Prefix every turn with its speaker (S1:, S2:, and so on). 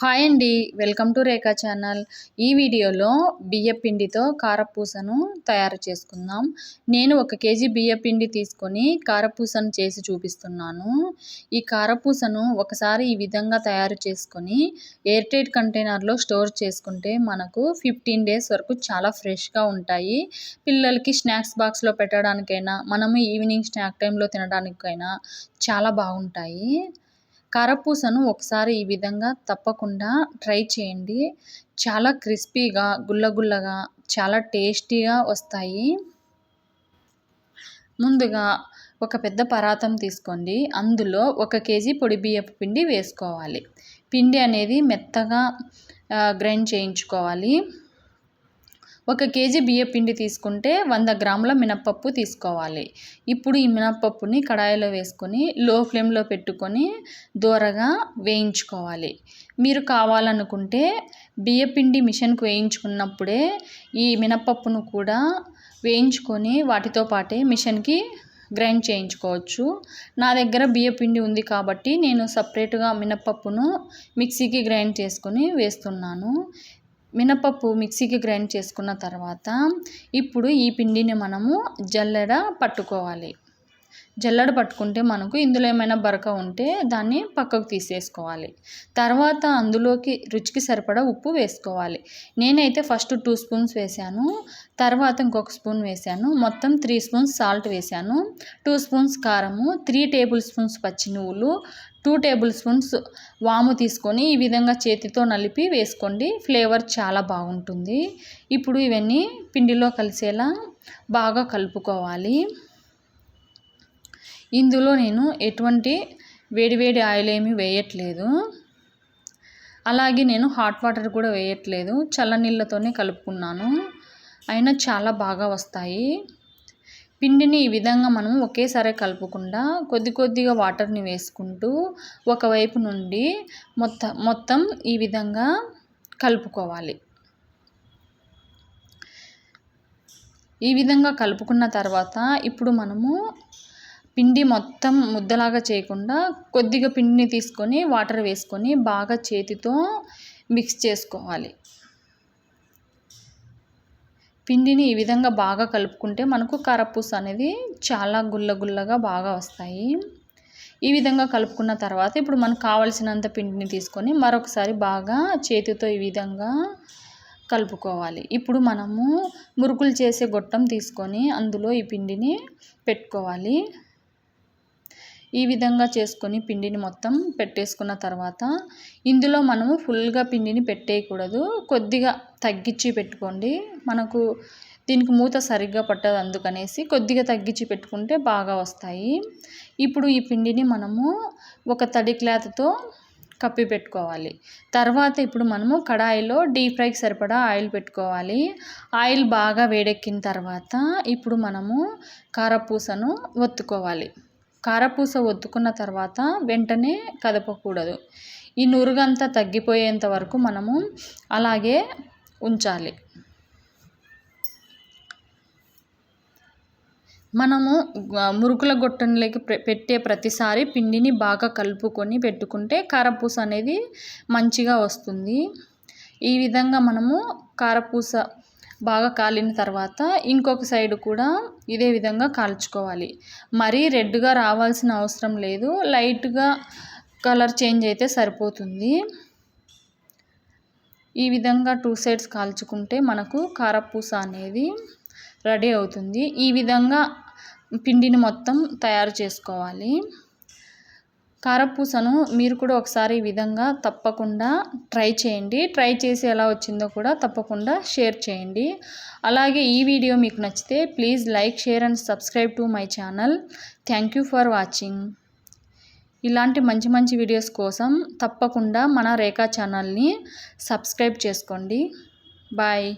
S1: Hi అండి welcome to Rekha channel. ఈ వీడియోలో బియ్యపిండితో కారపూసను తయారు చేసుకుందాం. నేను ఒక కేజీ బియ్యపిండి తీసుకొని కారపూసను చేసి చూపిస్తున్నాను. ఈ కారపూసను ఒకసారి ఈ విధంగా తయారు చేసుకొని ఎయిర్టైట్ కంటైనర్లో స్టోర్ చేసుకుంటే మనకు ఫిఫ్టీన్ డేస్ వరకు చాలా ఫ్రెష్గా ఉంటాయి. పిల్లలకి స్నాక్స్ బాక్స్లో పెట్టడానికైనా మనము ఈవినింగ్ స్నాక్ టైంలో తినడానికైనా చాలా బాగుంటాయి. కారపూసను ఒకసారి ఈ విధంగా తప్పకుండా ట్రై చేయండి. చాలా క్రిస్పీగా గుల్లగుల్లగా చాలా టేస్టీగా వస్తాయి. ముందుగా ఒక పెద్ద పరాతం తీసుకోండి. అందులో ఒక కేజీ పొడి బియ్యపు పిండి వేసుకోవాలి. పిండి అనేది మెత్తగా గ్రైండ్ చేయించుకోవాలి. ఒక కేజీ బియ్య పిండి తీసుకుంటే వంద గ్రాముల మినప్పప్పు తీసుకోవాలి. ఇప్పుడు ఈ మినప్పప్పుని కడాయిలో వేసుకొని లో ఫ్లేమ్లో పెట్టుకొని దూరగా వేయించుకోవాలి. మీరు కావాలనుకుంటే బియ్య పిండి మిషన్కు వేయించుకున్నప్పుడే ఈ మినప్పప్పును కూడా వేయించుకొని వాటితో పాటే మిషన్కి గ్రైండ్ చేయించుకోవచ్చు. నా దగ్గర బియ్య పిండి ఉంది కాబట్టి నేను సపరేట్గా మినప్పప్పును మిక్సీకి గ్రైండ్ చేసుకొని వేస్తున్నాను. మినపప్పు మిక్సీకి గ్రైండ్ చేసుకున్న తర్వాత ఇప్పుడు ఈ పిండిని మనము జల్లెడ పట్టుకోవాలి. జల్లెడ పట్టుకుంటే మనకు ఇందులో ఏమైనా బరక ఉంటే దాన్ని పక్కకు తీసేసుకోవాలి. తర్వాత అందులోకి రుచికి సరిపడా ఉప్పు వేసుకోవాలి. నేనైతే ఫస్ట్ టూ స్పూన్స్ వేసాను. తర్వాత ఇంకొక స్పూన్ వేసాను. మొత్తం త్రీ స్పూన్స్ సాల్ట్ వేసాను. టూ స్పూన్స్ కారము త్రీ టేబుల్ స్పూన్స్ పచ్చి నువ్వులు టూ టేబుల్ స్పూన్స్ వాము తీసుకొని ఈ విధంగా చేతితో నలిపి వేసుకోండి. ఫ్లేవర్ చాలా బాగుంటుంది. ఇప్పుడు ఇవన్నీ పిండిలో కలిసేలా బాగా కలుపుకోవాలి. ఇందులో నేను ఎటువంటి వేడివేడి ఆయిల్ ఏమీ వేయట్లేదు. అలాగే నేను హాట్ వాటర్ కూడా వేయట్లేదు. చల్లనీళ్ళతోనే కలుపుకున్నాను. అయినా చాలా బాగా వస్తాయి. పిండిని ఈ విధంగా మనం ఒకేసారి కలుపుకుండా కొద్ది కొద్దిగా వాటర్ని వేసుకుంటూ ఒకవైపు నుండి మొత్తం మొత్తం ఈ విధంగా కలుపుకోవాలి. ఈ విధంగా కలుపుకున్న తర్వాత ఇప్పుడు మనము పిండి మొత్తం ముద్దలాగా చేయకుండా కొద్దిగా పిండిని తీసుకొని వాటర్ వేసుకొని బాగా చేతితో మిక్స్ చేసుకోవాలి. పిండిని ఈ విధంగా బాగా కలుపుకుంటే మనకు కారపూస అనేది చాలా గుల్ల గుల్లగా బాగా వస్తాయి. ఈ విధంగా కలుపుకున్న తర్వాత ఇప్పుడు మనకు కావలసినంత పిండిని తీసుకొని మరొకసారి బాగా చేతితో ఈ విధంగా కలుపుకోవాలి. ఇప్పుడు మనము మురుకులు చేసే గొట్టం తీసుకొని అందులో ఈ పిండిని పెట్టుకోవాలి. ఈ విధంగా చేసుకొని పిండిని మొత్తం పెట్టేసుకున్న తర్వాత ఇందులో మనము ఫుల్గా పిండిని పెట్టేయకూడదు. కొద్దిగా తగ్గించి పెట్టుకోండి. మనకు దీనికి మూత సరిగ్గా పట్టదు అందుకనేసి కొద్దిగా తగ్గించి పెట్టుకుంటే బాగా వస్తాయి. ఇప్పుడు ఈ పిండిని మనము ఒక తడి క్లాత్తో కప్పి పెట్టుకోవాలి. తర్వాత ఇప్పుడు మనము కడాయిలో డీప్ ఫ్రైకి సరిపడా ఆయిల్ పెట్టుకోవాలి. ఆయిల్ బాగా వేడెక్కిన తర్వాత ఇప్పుడు మనము కారపూసను ఒత్తుకోవాలి. కారపూస ఒత్తుకున్న తర్వాత వెంటనే కదపకూడదు. ఈ నురుగంతా తగ్గిపోయేంత వరకు మనము అలాగే ఉంచాలి. మనము మురుకుల గొట్టంలోకి పెట్టే ప్రతిసారి పిండిని బాగా కలుపుకొని పెట్టుకుంటే కారపూస అనేది మంచిగా వస్తుంది. ఈ విధంగా మనము కారపూస బాగా కాలిన తర్వాత ఇంకొక సైడ్ కూడా ఇదే విధంగా కాల్చుకోవాలి. మరీ రెడ్గా రావాల్సిన అవసరం లేదు. లైట్గా కలర్ చేంజ్ అయితే సరిపోతుంది. ఈ విధంగా టూ సైడ్స్ కాల్చుకుంటే మనకు కారపూస అనేది రెడీ అవుతుంది. ఈ విధంగా పిండిని మొత్తం తయారు చేసుకోవాలి. కారపూసను మీరు కూడా ఒకసారి ఈ విధంగా తప్పకుండా ట్రై చేయండి. ట్రై చేసి ఎలా వచ్చిందో కూడా తప్పకుండా షేర్ చేయండి. అలాగే ఈ వీడియో మీకు నచ్చితే please like share and subscribe to my channel. Thank you for watching. ఇలాంటి మంచి మంచి వీడియోస్ కోసం తప్పకుండా మన రేఖా ఛానల్ని సబ్స్క్రైబ్ చేసుకోండి. బాయ్.